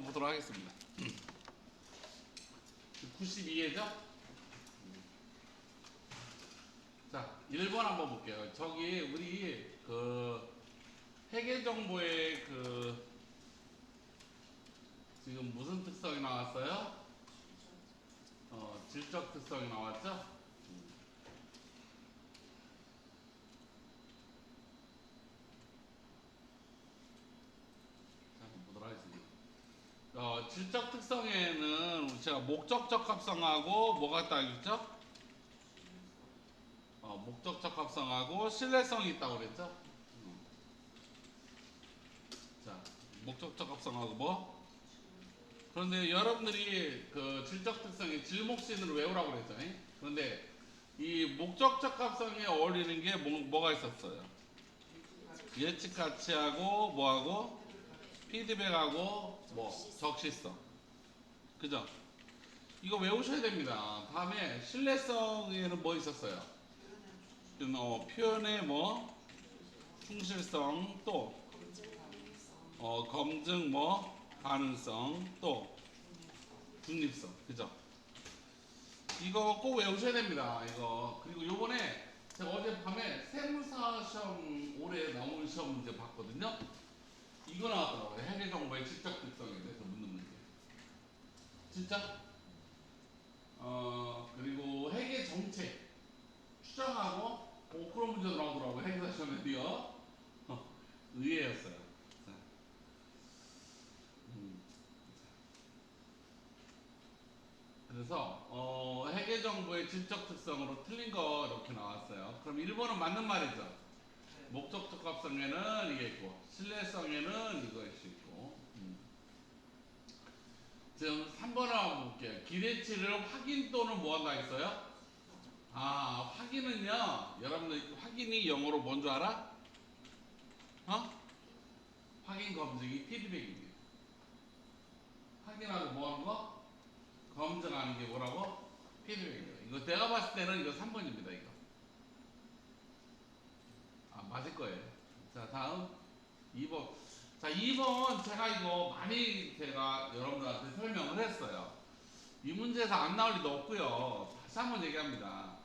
한번 보도록 하겠습니다. 92회죠? 자, 1번 한번 볼게요. 저기 우리 그 회계 정보의 그 지금 무슨 특성이 나왔어요? 어, 질적 특성이 나왔죠? 자, 한번 보도록 하겠습니다. 어, 질적 특성에는 제가 목적적 합성하고 뭐가 딱 있죠? 어, 목적적 합성하고 신뢰성이 있다고 그랬죠? 음. 자, 목적적 합성하고 뭐? 그런데 여러분들이 그 질적 특성이 질목신으로 외우라고 그랬죠? 잉? 그런데 이 목적적 합성에 어울리는 게 뭐, 뭐가 있었어요? 예측 가치하고 뭐하고 피드백하고 뭐 적시성 그죠? 이거 외우셔야 됩니다. 다음에 신뢰성에는 뭐 있었어요? 어, 표현의 뭐 충실성 또 어, 검증 뭐 가능성 또 중립성 그죠? 이거 꼭 외우셔야 됩니다. 이거 그리고 요번에 제가 어젯밤에 세무사 시험 올해 나온 시험 문제 봤거든요. 이거 나왔더라고요. 해외 정보의 질적 특성에 대해서 묻는 문제. 진짜? 어 그리고 회계 정책 추정하고 오 그런 문제도 나오더라고요. 회계사 시험에도요. 어, 의외였어요. 자. 음. 그래서 어, 회계 정보의 질적 특성으로 틀린 거 이렇게 나왔어요. 그럼 1번은 맞는 말이죠. 목적 적 합성에는 이게 있고 신뢰성에는 이것이 있고 음. 지금 3번을 한번 볼게요. 기대치를 확인 또는 뭐 한다 했어요? 아 확인은요 여러분들 확인이 영어로 뭔 줄 알아? 어? 확인 검증이 피드백입니다. 확인하고 뭐 하는 거? 검증하는 게 뭐라고? 피드백입니다. 이거 내가 봤을 때는 이거 3번입니다. 이거. 아, 맞을 거예요. 자, 다음 2번. 자, 2번 제가 이거 많이 제가 여러분들한테 설명을 했어요. 이 문제에서 안 나올 리도 없고요. 다시 한번 얘기합니다.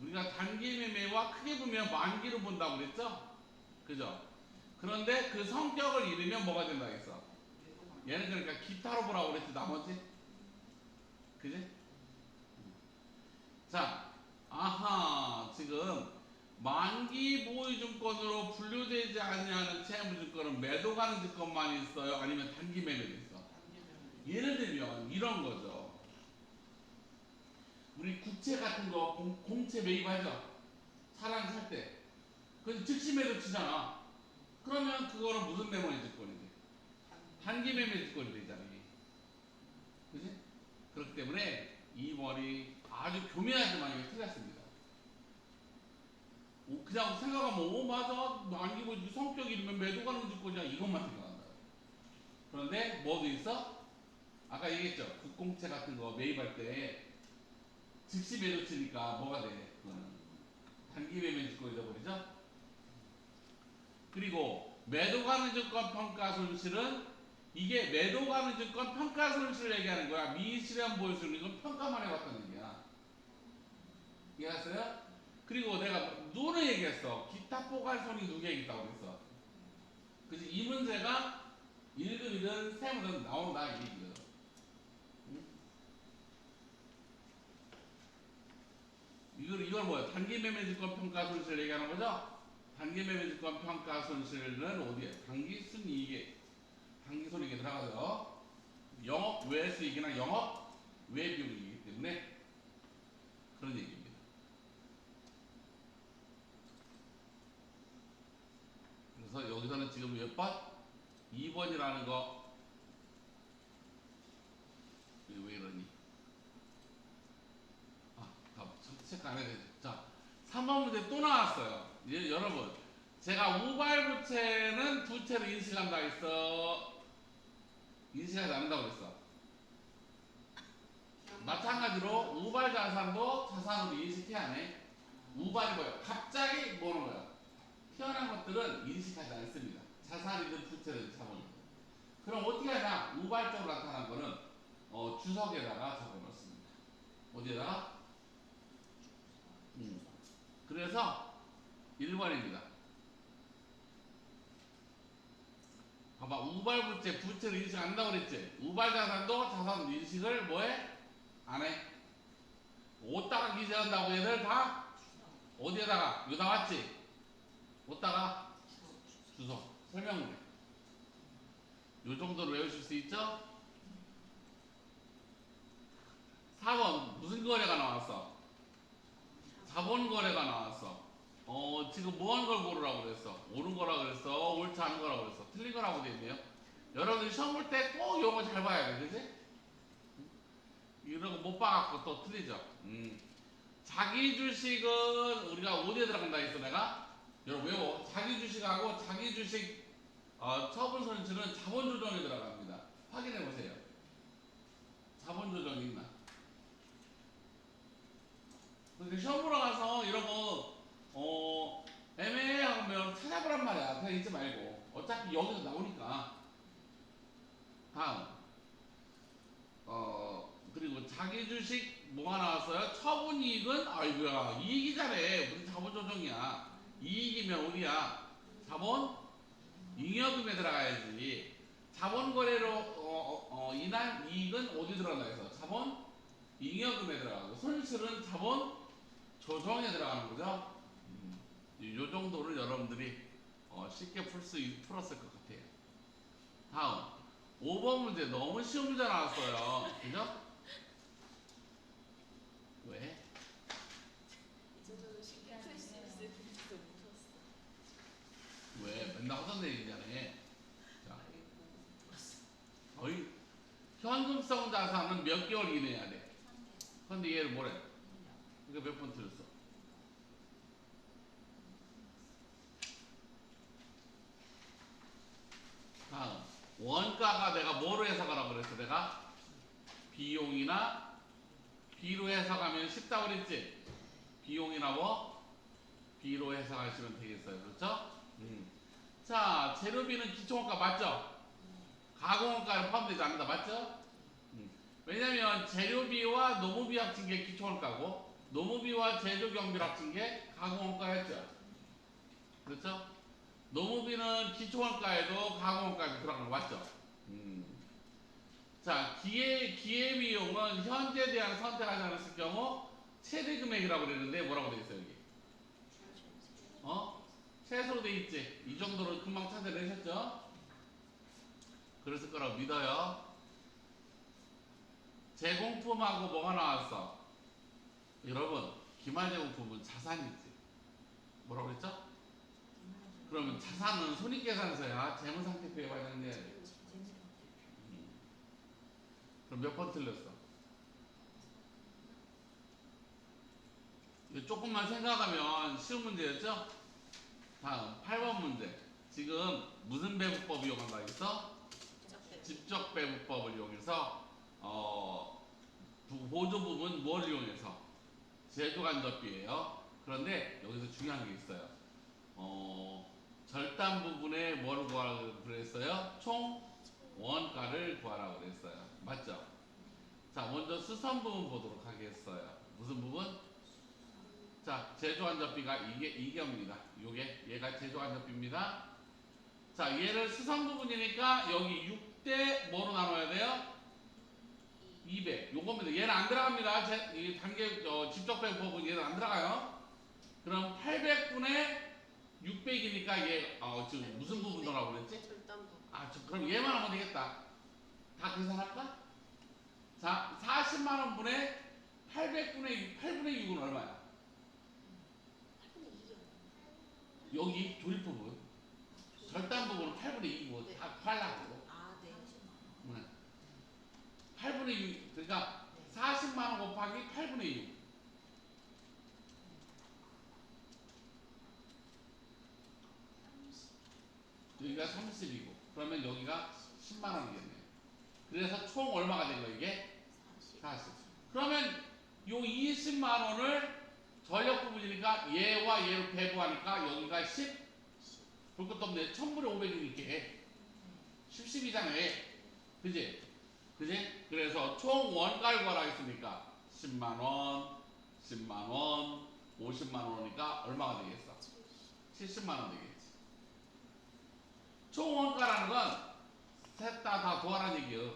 우리가 단기 매매와 크게 보면 만기로 본다고 그랬죠? 그죠? 그런데 그 성격을 잃으면 뭐가 된다 했어? 얘는 그러니까 기타로 보라고 그랬지 나머지? 그지? 자, 아하, 지금 만기 보유증권으로 분류되지 아니하는 채무증권은 매도 가는 증권만 있어요? 아니면 단기 매매도 있어? 예를 들면 이런 거죠. 우리 국채 같은 거 공, 공채 매입하죠? 차량 살 때. 그래서 즉시 매도 치잖아. 그러면 그거는 무슨 매매의 증권이지? 단기 매매 증권이 되잖아. 그지? 그렇기 때문에 2번이 아주 교묘하지만 이게 틀렸습니다. 오, 그냥 생각하면 오 맞아 안기고 성격이 이러면 매도 가는 증권이야 이것만 생각한다. 그런데 뭐도 있어? 아까 얘기했죠. 국공채 같은 거 매입할 때 즉시 매도 치니까 뭐가 돼? 그거는 단기 매매 증권이 돼버리죠. 그리고 매도 가는 증권 평가 손실은 이게 매도 가는 증권 평가 손실을 얘기하는 거야. 미실현 보여주는 건 평가만 해봤다는 얘기야. 이해했어요? 그리고 내가 누를 얘기했어. 기타 포괄 손이 두개 있다고 그랬어. 그래서 이 문제가 1급이든 세무든 나온다 이 얘기거든. 응? 이걸 이걸 뭐야? 단기 매매 증권 평가 손실을 얘기하는 거죠? 단기 매매 증권 평가 손실은 어디에? 단기 순이익에 단기 손익에 들어가죠. 영업 외 수익이나 영업 외 비용이기 때문에 그런 얘기입니다. 그래서 여기서는 지금 몇 번? 2번이라는 거. 왜 이러니? 아, 다 체크 안 해야 돼. 자, 3번 문제 또 나왔어요. 예, 여러분. 제가 우발 부채는 부채로 인식한다 했어. 인식하지 않는다고 그랬어. 마찬가지로 우발 자산도 자산으로 인식해야 하네. 우발이 뭐야? 갑자기 뭐는 거야? 태어난 것들은 인식하지 않습니다. 자산이든 부채든 자본이든. 그럼 어떻게 하냐? 우발적으로 나타난 거는 어, 주석에다가 적어 놓습니다. 어디에다가? 음. 그래서 1번입니다. 봐봐 우발부채 부채를 인식 안 한다고 그랬지 우발자산도 자산 인식을 뭐해? 안 해. 어디다가 기재한다고 얘들 다 어디에다가 이거 나왔지? 어디다가 주소 설명문에 요 정도로 외우실 수 있죠? 4번 무슨 거래가 나왔어? 자본 거래가 나왔어. 어 지금 뭐 한 걸 고르라고 그랬어? 옳은 거라 그랬어? 옳지 않은 거라고 그랬어? 틀린 거라고 돼 있네요. 여러분들이 시험 볼 때꼭 이거 잘 봐야 돼, 그지? 이런 거 못 봐갖고 또 틀리죠. 음. 자기 주식은 우리가 어디에 들어간다 했어 내가? 여러분 외워. 자기 주식하고 자기 주식 어, 처분 손실은 자본 조정에 들어갑니다. 확인해 보세요. 자본 조정이 있나? 근데 시험 보러 가서 이런 거, 어, 애매해 하면 찾아보란 말이야. 그냥 잊지 말고. 어차피 여기서 나오니까. 다음. 어, 그리고 자기 주식 뭐가 나왔어요? 처분 이익은, 아이고야, 이익이잖아. 무슨 자본 조정이야. 이익이면 어디야? 자본? 잉여금에 들어가야지. 자본 거래로, 어, 어, 어, 인한 이익은 어디 들어간다 해서? 자본? 잉여금에 들어가고. 손실은 자본? 조정에 들어가는 거죠. 음, 이 정도를 여러분들이 어, 쉽게 풀 수 풀었을 것 같아요. 다음 5번 문제 너무 쉬운 문제 나왔어요. 그죠? 왜? 저도 쉽게 풀 수 있을 텐데 무서웠어. 하던 얘기잖아. 자, 어이 현금성 자산은 몇 개월 이내야 돼. 근데 얘를 뭐래? 이거 몇 번 틀렸어? 다음 원가가 내가 뭐로 해석하라고 그랬어 내가? 비용이나 비로 해석하면 쉽다고 그랬지? 비용이나 뭐? 비로 해석하시면 되겠어요 그렇죠? 음. 자 재료비는 기초원가 맞죠? 가공원가에 포함되지 않는다 맞죠? 음. 왜냐면 재료비와 노무비 합친 게 기초원가고 노무비와 제조 경비를 합친 게 가공원가였죠. 그렇죠? 노무비는 기초원가에도 가공원가에도 들어가는 거 맞죠? 음. 자, 기회, 기회 비용은 현재 대한 선택하지 않았을 경우 최대 금액이라고 그랬는데 뭐라고 돼 있어요, 여기? 어? 최소로 돼 있지. 이 정도로 금방 찾아내셨죠? 그랬을 거라고 믿어요. 제공품하고 뭐가 나왔어? 여러분, 기말제공품은 자산이지. 뭐라고 그랬죠? 그러면 자산은 손익계산서야 재무상태표에. 음. 그럼 몇 번 틀렸어? 조금만 생각하면 쉬운 문제였죠? 다음 8번 문제. 지금 무슨 배분법 이용한다 했어? 직접 배분법을 이용해서 어, 부- 보조 부분 뭘 이용해서 제조 간접비예요. 그런데 여기서 중요한 게 있어요. 어, 절단 부분에 뭘 구하라고 그랬어요? 총 원가를 구하라고 그랬어요. 맞죠? 자, 먼저 수선 부분 보도록 하겠어요. 무슨 부분? 자, 제조 간접비가 이게 이게입니다. 요게 얘가 제조 간접비입니다. 자, 얘를 수선 부분이니까 여기 6대 뭐로 나눠야 돼요? 200. 요겁니다. 얘는 안 들어갑니다. 제, 이 단계 어, 직접 배분법은 얘는 안 들어가요. 그럼 800분의 600이니까 얘 어, 지금 무슨 부분 넣으라고 그랬지? 아, 저, 그럼 얘만 하면 되겠다. 다 계산할까? 자, 40만 원 분의 800분의 6, 8분의 6은 얼마야? 8분의 2요. 여기 조립 부분. 절단 부분은 8분의 2고 다 팔라고. 아, 네. 네. 8분의 6, 그러니까 40만 원 곱하기 8분의 6. 여기가 30이고, 그러면 여기가 10만 원이겠네. 그래서 총 얼마가 된 거야, 이게? 40. 40. 그러면 요 20만 원을 전력 부분이니까 얘와 얘를 배부하니까 여기가 10. 볼 것도 없네. 1000분의 500이니까 10, 12잖아요. 그지? 그지? 그래서 총 원가를 구하라겠습니까? 10만원, 10만원, 50만원이니까 얼마가 되겠어? 70만원 되겠지. 총 원가라는 건 셋 다 다 구하라는 얘기요.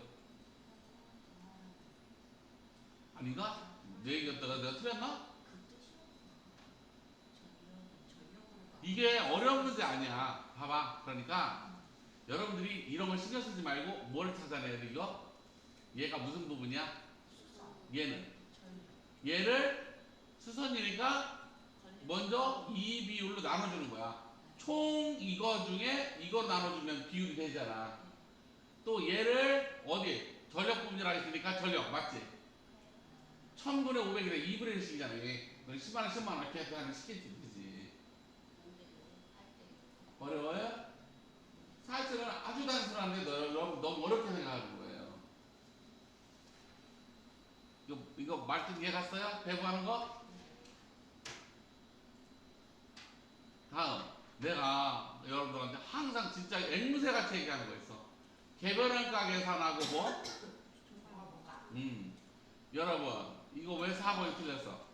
아닌가? 내 얘기였다가 내가 틀렸나? 이게 어려운 문제 아니야. 봐봐. 그러니까 여러분들이 이런 걸 신경 쓰지 말고 뭘 찾아내야 돼 이거? 얘가 무슨 부분이야? 얘는 얘를 수선이니까 먼저 이 비율로 나눠주는 거야. 총 이거 중에 이거 나눠주면 비율이 되잖아. 또 얘를 어디 전력 부분이라 했으니까 전력 맞지? 1000분의 500이래 2분의 1씩이잖아. 얘. 10만원 10만원 이렇게 해서 하는 시겠지. 어려워요? 사실은 아주 단순한데 너, 너무, 너무 어렵게 생각하는 거예요. 이거, 이거 말뜻 이해 갔어요? 배부하는 거? 다음 내가 여러분들한테 항상 진짜 앵무새 같이 얘기하는 거 있어. 개별원가 계산하고 뭐? 음. 여러분 이거 왜 4번이 틀렸어?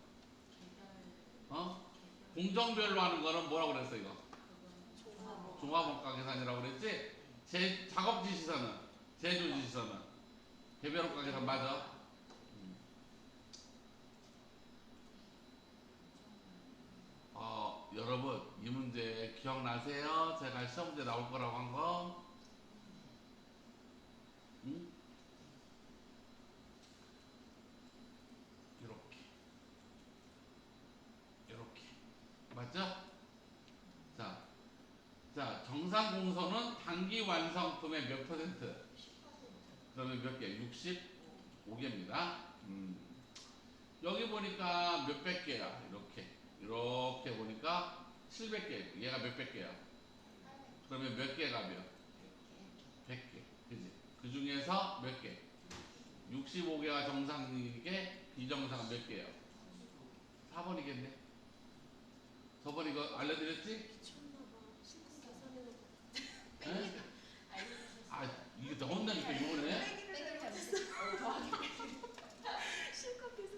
어? 공정별로 하는 거는 뭐라고 그랬어 이거? 종합원가 계산이라고 그랬지? 제 작업지 시선은 제조지 시선은 개별원가 계산 맞아? 음. 어, 여러분 이 문제 기억나세요? 제가 시험 문제 나올 거라고 한 거? 응? 이렇게 이렇게 맞죠? 자, 자 정상 공소는 단기 완성품의 몇 퍼센트? 그러면 몇 개? 65개입니다. 음. 여기 보니까 몇백 개야. 이렇게. 이렇게 보니까 700개. 얘가 몇백 개야. 그러면 몇 개가 몇? 100개. 그지? 그 중에서 몇 개? 65개가 정상이게 비정상은 몇 개예요? 4번이겠네. 저번 이거 알려드렸지? 에? 아, 이게 너 혼나니까 이거네?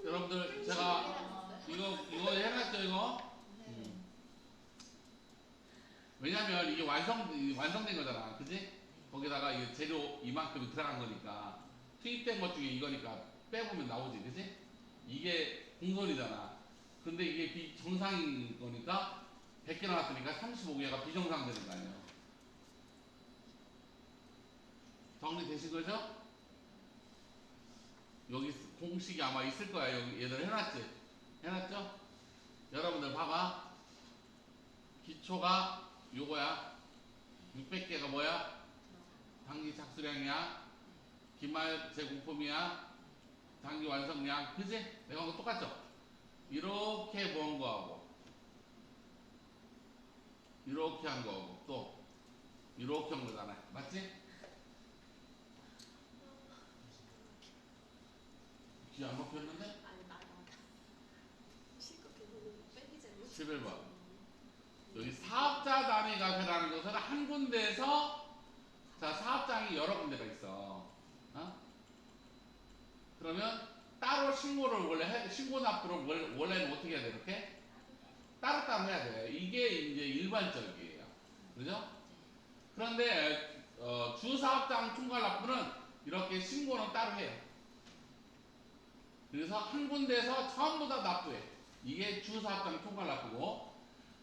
여러분들, 제가 이거, 이거 해놨죠, 이거? 음. 왜냐면 이게 완성, 이 완성된 거잖아. 그지? 거기다가 이 재료 이만큼 들어간 거니까. 투입된 것 중에 이거니까 빼보면 나오지. 그지? 이게 공sol이잖아. 근데 이게 비정상인 거니까 100개 나왔으니까 35개가 비정상 되는 거 아니에요. 정리되신 거죠? 여기 공식이 아마 있을 거야. 여기 얘들 해놨지? 해놨죠? 여러분들 봐봐. 기초가 요거야. 600개가 뭐야? 단기 착수량이야. 기말 제공품이야. 단기 완성량. 그지? 내가 한 거 똑같죠? 이렇게 본 거하고 이렇게 한 거하고 또 이렇게 한 거잖아. 맞지? 귀안 먹혔는데? 11번. 여기 사업자 단위가 되라는 것은 한 군데에서 자 사업장이 여러 군데가 있어. 어? 그러면 따로 신고를 원래 해, 신고 납부를 원- 원래는 어떻게 해야 돼 이렇게 따로따로 해야 돼. 이게 이제 일반적이에요. 그죠? 그런데 어, 주 사업장 총괄 납부는 이렇게 신고는 따로 해요. 그래서 한 군데에서 전부 다 납부해. 이게 주 사업장 총괄 납부고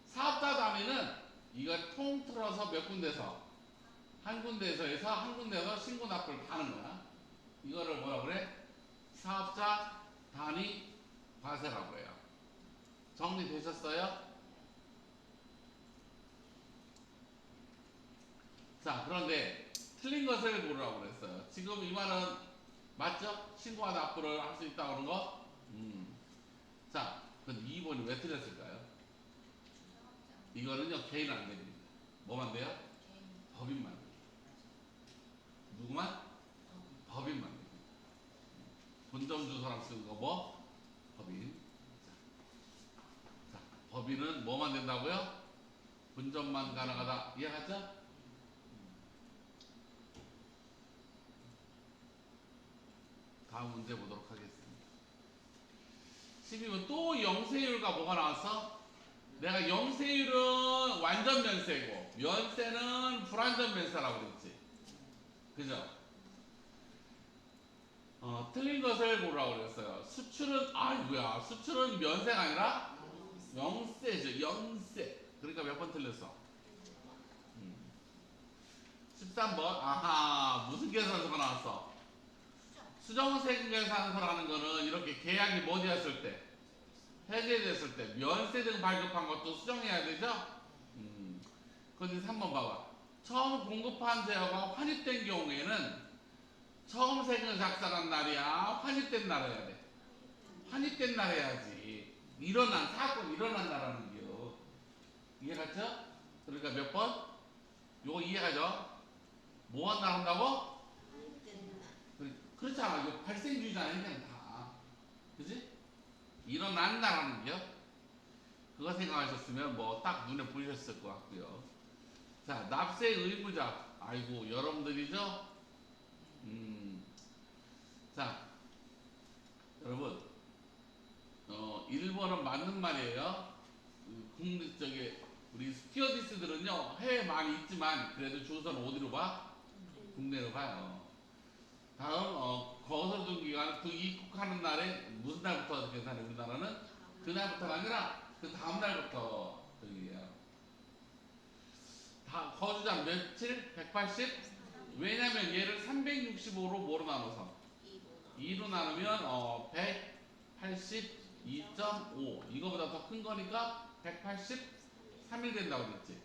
사업자 단위는 이거 통틀어서 몇 군데서 한 군데에서 해서 한 군데에서 신고 납부를 하는 거야. 이거를 뭐라 그래? 사업자 단위 과세라고 해요. 정리되셨어요? 자, 그런데 틀린 것을 고르라고 그랬어요. 지금 이 말은 맞죠? 신고와 납부를 할 수 있다고 하는 거? 음. 자, 근데 2번이 왜 틀렸을까요? 이거는요, 개인 안 됩니다. 뭐만 돼요? 법인만 돼요. 누구만? 법인만 돼요. 본점 주소랑 쓰는 거 뭐? 법인. 자, 자, 법인은 뭐만 된다고요? 본점만 가능하다. 이해가죠? 다음 문제 보도록 하겠습니다. 12번 또 영세율과 뭐가 나왔어? 내가 영세율은 완전 면세고 면세는 불완전 면세라고 그랬지. 그죠? 어, 틀린 것을 고르라고 그랬어요. 수출은 아이고야. 수출은 면세가 아니라 영세죠. 영세. 그러니까 몇 번 틀렸어? 음. 13번. 아하. 무슨 계산서가 나왔어? 수정세금 계산서라는 거는 이렇게 계약이 뭐 되었을 때 해제됐을 때 면세 등 발급한 것도 수정해야 되죠? 음. 그런데 3번 봐봐. 처음 공급한 제어가 환입된 경우에는 처음 세금 작성한 날이야 환입된 날 해야 돼. 환입된 날 해야지. 일어난 사건 일어난 날하는 게요. 이해갔죠? 그러니까 몇 번? 요거 이해가죠? 뭐한 날 한다고? 그렇잖아. 이거 발생주의잖아. 그냥 다. 그지? 일어난 날 하는 게요. 그거 생각하셨으면 뭐 딱 눈에 보이셨을 것 같고요. 자, 납세 의무자. 아이고, 여러분들이죠? 음. 자, 여러분. 어, 1번은 맞는 말이에요. 그 국내 쪽에 우리 스튜어디스들은요 해외 많이 있지만 그래도 주소는 어디로 봐? 국내로 가요. 다음 어, 거소득 기간 그 입국하는 날에 무슨 날부터 계산해 우리나라는 그 날부터가 아니라 그 다음 날부터 저기예요. 다 거주자 며칠 180 왜냐면 얘를 365로 뭐로 나눠서 2로 나누면 어 182.5 이거보다 더 큰 거니까 183일 된다고 그랬지.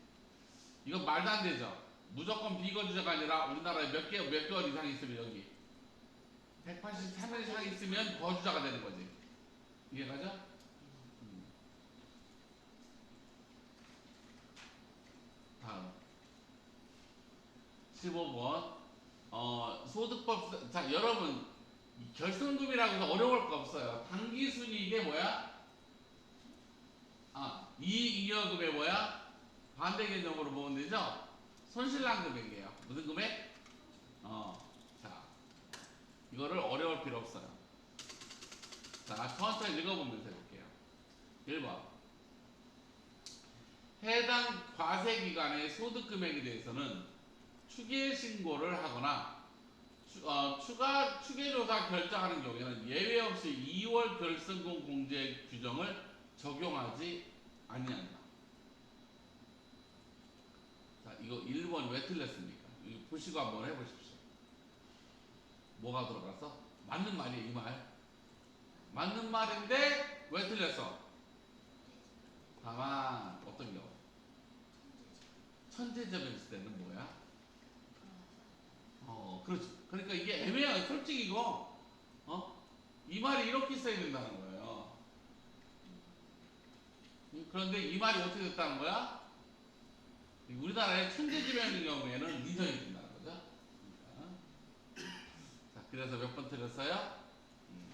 이건 말도 안 되죠. 무조건 비거주자가 아니라 우리나라에 몇 개, 몇 개월 이상 있으면 여기 183일 이상 있으면 거주자가 되는 거지. 이해가죠? 음. 다음 15번 어, 소득법 자 여러분 이 결손금이라고 해서 어려울 거 없어요. 당기순이익이 뭐야? 아, 이익여금의 뭐야? 반대 개념으로 보면 되죠? 손실난 금액이에요. 무슨 금액? 어, 자, 이거를 어려울 필요 없어요. 자, 천천히 읽어보면서 해볼게요. 1번. 해당 과세 기간의 소득 금액에 대해서는 추계 신고를 하거나 추, 어, 추가 추계 조사 결정하는 경우에는 예외 없이 2월 결승금 공제 규정을 적용하지 아니한다. 자, 이거 1번 왜 틀렸습니까? 이거 보시고 한번 해보십시오. 뭐가 들어갔어? 맞는 말이에요, 이 말. 맞는 말인데 왜 틀렸어? 다만 어떤 경우? 천재적인 때는 뭐야? 어, 그렇지. 그러니까 이게 애매해요. 솔직히 이거, 어? 이 말이 이렇게 써야 된다는 거예요. 음, 그런데 이 말이 어떻게 됐다는 거야? 우리나라의 천재지명인 경우에는 인정이. 자, 그래서 몇 번 틀렸어요? 음.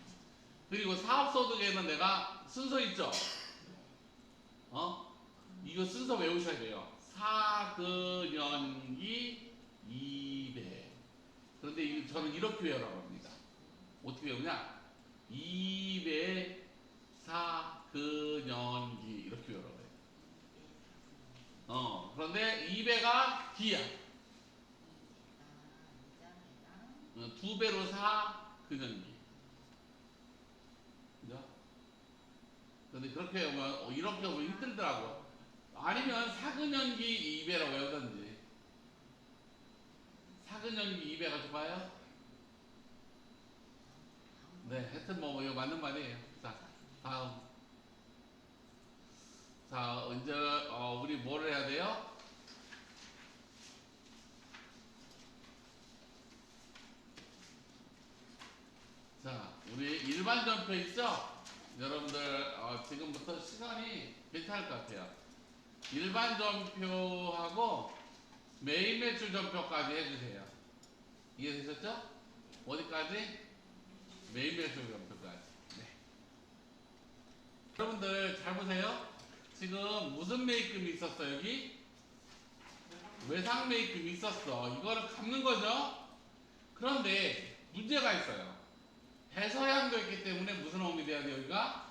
그리고 사업소득에는 내가 순서 있죠? 어? 이거 순서 외우셔야 돼요. 사근연기 2배. 그런데 이- 저는 이렇게 외우라고 합니다. 어떻게 외우냐? 2배 사근연기 이렇게 외우라고 해요. 어, 그런데 2배가 기야. 두 배로 사 근연기. 그죠? 근데 그렇게 보면 어, 이렇게 보면 힘들더라고. 아니면 사근연기 2배라고 외우던지. 사근연기 2배가 좋아요? 네, 하여튼 뭐 이거 맞는 말이에요. 자, 다음. 자, 이제 어, 우리 뭘 해야 돼요? 자, 우리 일반 전표 있죠? 여러분들 어, 지금부터 시간이 괜찮을 것 같아요. 일반 전표하고 메인 매출 전표까지 해주세요. 이해되셨죠? 어디까지? 메인 매출 전표까지. 네. 여러분들 잘 보세요. 지금 무슨 매입금이 있었어 여기? 외상 매입금이 있었어. 이거를 갚는 거죠. 그런데 문제가 있어요. 배서양도 있기 때문에 무슨 어음이 돼야 돼요, 여기가?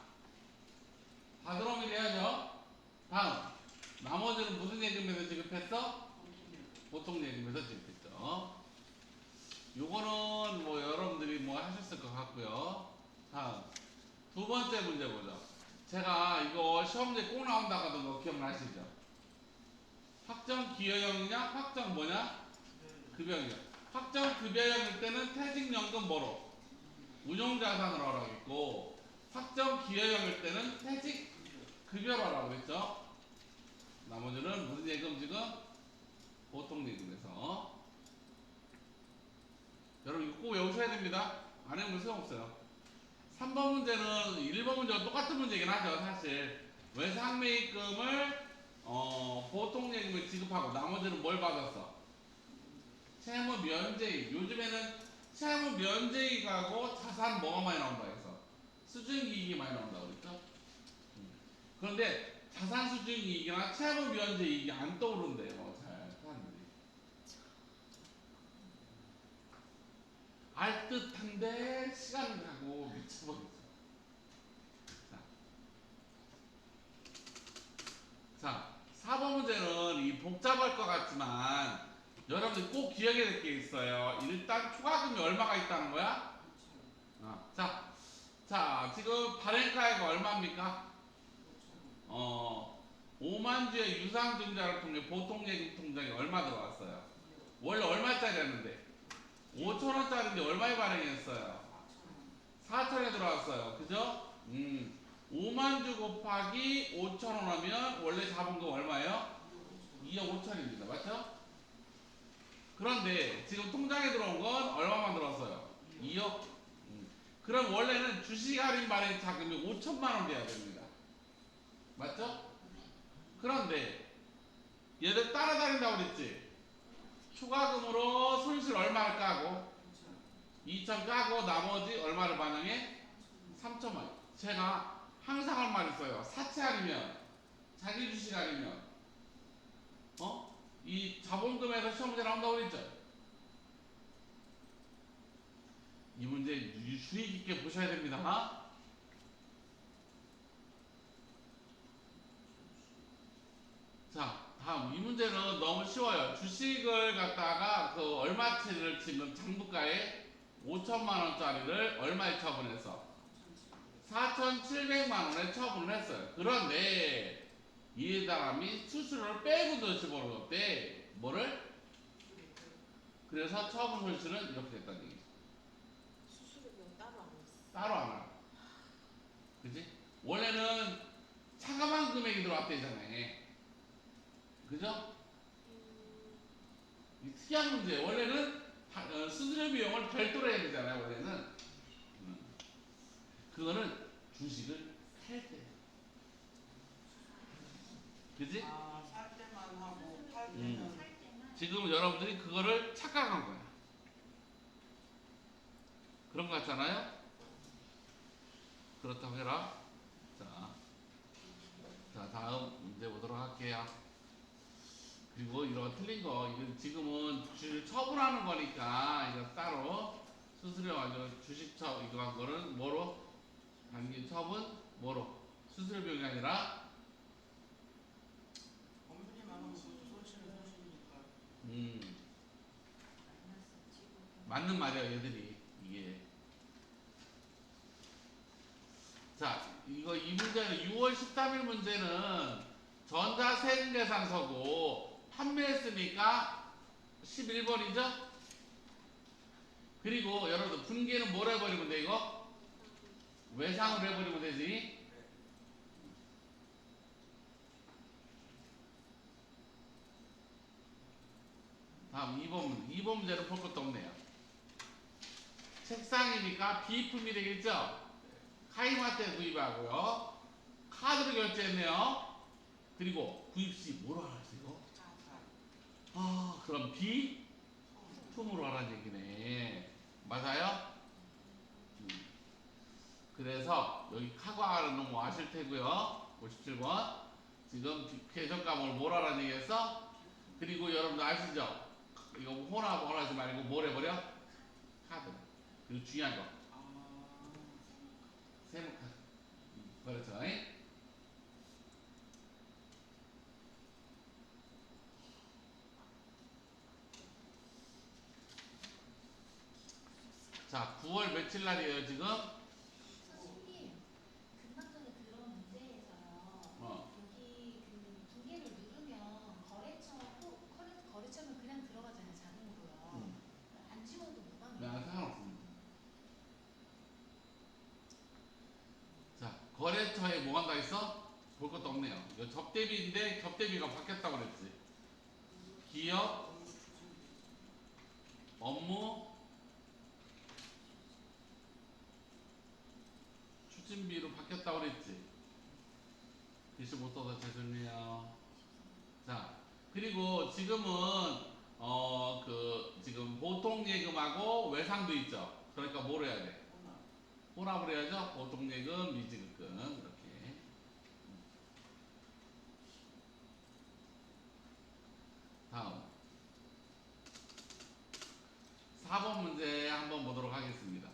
다들어음이 돼야죠. 다음. 나머지는 무슨 예금에서 지급했어? 보통 예금에서 지급했죠. 요거는 뭐 여러분들이 뭐 하셨을 것 같고요. 다음. 두 번째 문제 보죠. 제가 이거 시험제 꼭 나온다고 하던 거 기억나시죠? 확정 기여형이냐? 확정 뭐냐? 급여형이요. 확정 급여형일 때는 퇴직연금 뭐로? 운용자산으로 하라고 했고 확정 기여형일 때는 퇴직 급여로 하라고 했죠. 나머지는 무슨 예금 지금? 보통 예금에서 여러분 이거 꼭 외우셔야 됩니다. 안 외우면 소용없어요. 3번 문제는 1번 문제와 똑같은 문제이긴 하죠, 사실. 외상매입금을 어, 보통 예금을 지급하고 나머지는 뭘 받았어? 채무 면제익. 요즘에는 채무 면제익하고 자산 뭐가 많이 나온다 해서 수준이익이 많이 나온다고 그랬죠? 음. 그런데 자산 수준이익이나 채무 면제이익이 안 떠오른대요, 잘 사람들이. 알 듯한데 시간을 가고 미쳐버렸어. 자, 4번 문제는 이 복잡할 것 같지만 여러분들 꼭 기억해야 될 게 있어요. 일단 추가금이 얼마가 있다는 거야? 어, 자, 자 지금 발행가액이 얼마입니까? 어, 5만 주의 유상증자를 통해 보통예금 통장에 얼마 들어왔어요? 원래 얼마짜리였는데? 5천 원짜리인데 얼마에 발행했어요? 4천에 들어왔어요. 그죠? 음. 5만 주 곱하기 5천 원 하면 원래 자본금 얼마예요? 2억 5천입니다. 맞죠? 그런데 지금 통장에 들어온 건 얼마만 들어왔어요? 2억. 음. 그럼 원래는 주식 할인 발행 자금이 5천만 원 돼야 됩니다. 맞죠? 그런데 얘들 따라다닌다고 그랬지? 추가금으로 손실 얼마를 까고 2천 까고 나머지 얼마를 반영해? 3천만 원. 제가 항상 할 말 있어요. 사채 아니면 자기 주식 아니면 어? 이 자본금에서 시험 문제 나온다고 그랬죠? 이 문제 유- 주의 깊게 보셔야 됩니다. 자, 다음 이 문제는 너무 쉬워요. 주식을 갖다가 그 얼마치를 지금 장부가에 5천만 원짜리를 얼마에 처분해서 4,700만 원에 처분을 했어요. 그런데 이 사람이 수수료를 빼고도 집어넣었대. 뭐를? 그래서 처분 손실은 이렇게 됐다는 얘기죠. 수수료는 따로 안 했어. 따로 안 하고. 그지? 원래는 차감한 금액이 들어왔대잖아요. 그죠? 음, 이 특이한 문제. 원래는 다- 어, 수수료 비용을 별도로 해야 되잖아요. 원래는. 음. 그거는 주식을 살 때. 그지? 아, 살 때만 하고 팔 때는 음. 지금 여러분들이 그거를 착각한 거야. 그런 거 같잖아요? 그렇다고 해라. 자, 자 다음 문제 보도록 할게요. 그리고 이런 틀린 거, 이건 지금은 주식 처분하는 거니까 이거 따로 수수료 가지고 주식 처 이거 한 거는 뭐로 단기 처분 뭐로 수수료 비용이 아니라 엄분이만 하면 그 손실은 손실이니까 음. 맞는 말이야 얘들이. 이게. 자 이거 이 문제는 6월 13일 문제는 전자세금계산서고 판매했으니까 11번이죠? 그리고 여러분들 분기는 뭘 해버리면 돼 이거? 외상을 해버리면 되지 다음 2번 문제 2번 문제는 볼 것도 없네요 책상이니까 비품이 되겠죠? 카이마트에 구입하고요. 카드로 결제했네요. 그리고 구입 시 뭐로 하세요? 차사 아, 그럼 비품으로 하라는 얘기네. 맞아요? 음. 그래서 여기 카과는 뭐 아실 테고요. 57번. 지금 계정값을 뭘 하라는 얘기했어? 그리고 여러분들 아시죠? 이거 혼합 원하지 말고 뭘 해버려? 카드. 그리고 중요한 거. 아 세무 카드. 그렇죠. 잉? 자, 9월 며칠 날이에요, 지금? 선생님, 금방 전에 그런 문제에서요. 어. 여기 그 두 개를 누르면 거래처 호, 거래, 거래처는 그냥 들어가잖아요, 자동으로요. 음. 안 찍어도 무방해요. 네, 상관없습니다. 자, 거래처에 뭐 한다 했어? 볼 것도 없네요. 이거 접대비인데 접대비가 바뀌었다고 그랬지. 기업, 업무, 추진비로 바뀌었다고 그랬지. 글씨 못 써서 죄송해요. 자, 그리고 지금은 어 그 지금 보통 예금하고 외상도 있죠. 그러니까 뭘 해야 돼? 혼합을 해야죠. 보통 예금, 미지급금 이렇게. 다음 4번 문제 한번 보도록 하겠습니다.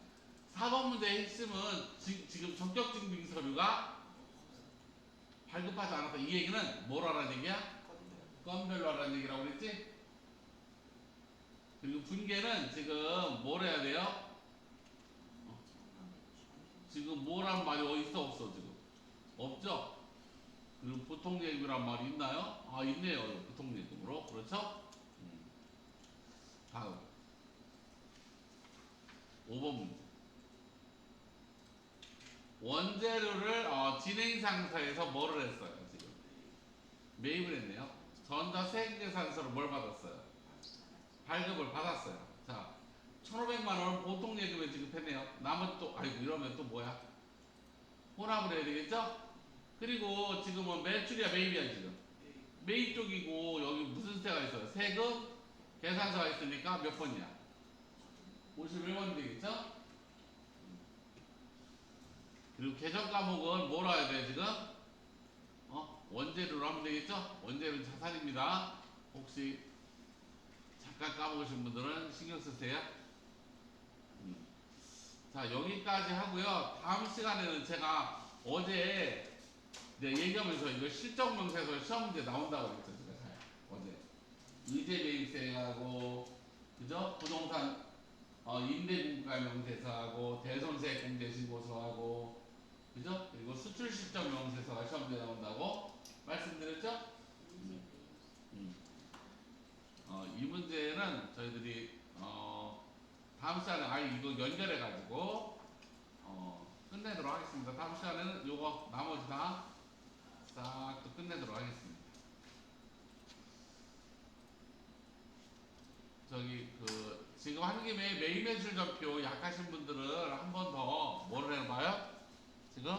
4번 문제의 핵심은 지, 지금 적격증빙 서류가 발급하지 않았다. 이 얘기는 뭘 하라는 얘기야? 건별로 하라는 얘기라고 그랬지? 그리고 분계는 지금 뭘 해야 돼요? 지금 뭐란 말이 어디 있어 없어 지금? 없죠? 그리고 보통 예금이란 말이 있나요? 아 있네요. 보통 예금으로 그렇죠? 음. 다음 5번 문제. 원재료를 어, 진행 상사에서 뭐를 했어요 지금? 매입을 했네요. 전자 세계산서로 뭘 받았어요? 발급을 받았어요. 자, 1,500만 원을 보통 예금에 지급했네요. 나머지 또 아이고 이러면 또 뭐야? 혼합을 해야 되겠죠? 그리고 지금은 매출이야 매입이야 지금. 매입 쪽이고 여기 무슨 세가 있어요? 세금 계산서가 있으니까 몇 번이야? 51번이 되겠죠? 그리고 계정 과목은 뭐라 해야 돼 지금? 어? 원재료로 하면 되겠죠? 원재료는 자산입니다. 혹시 잠깐 까먹으신 분들은 신경 쓰세요. 음. 자 여기까지 하고요. 다음 시간에는 제가 어제 네, 얘기하면서 이거 실적 명세서 시험 문제 나온다고 그랬죠 제가 잘 어제 매입세하고 그죠 부동산 어, 임대분가 명세서하고 대손세 공제신고서하고 그죠 그리고 수출 실적 명세서가 시험 문제 나온다고 말씀드렸죠? 음. 어, 이 문제는 저희들이 어, 다음 시간에 아예 이거 연결해 가지고 어, 끝내도록 하겠습니다. 다음 시간에는 요거 나머지 다 싹 또 끝내도록 하겠습니다. 저기 그 지금 한 김에 매일 매출 전표 약하신 분들은 한 번 더 뭐를 해봐요? 지금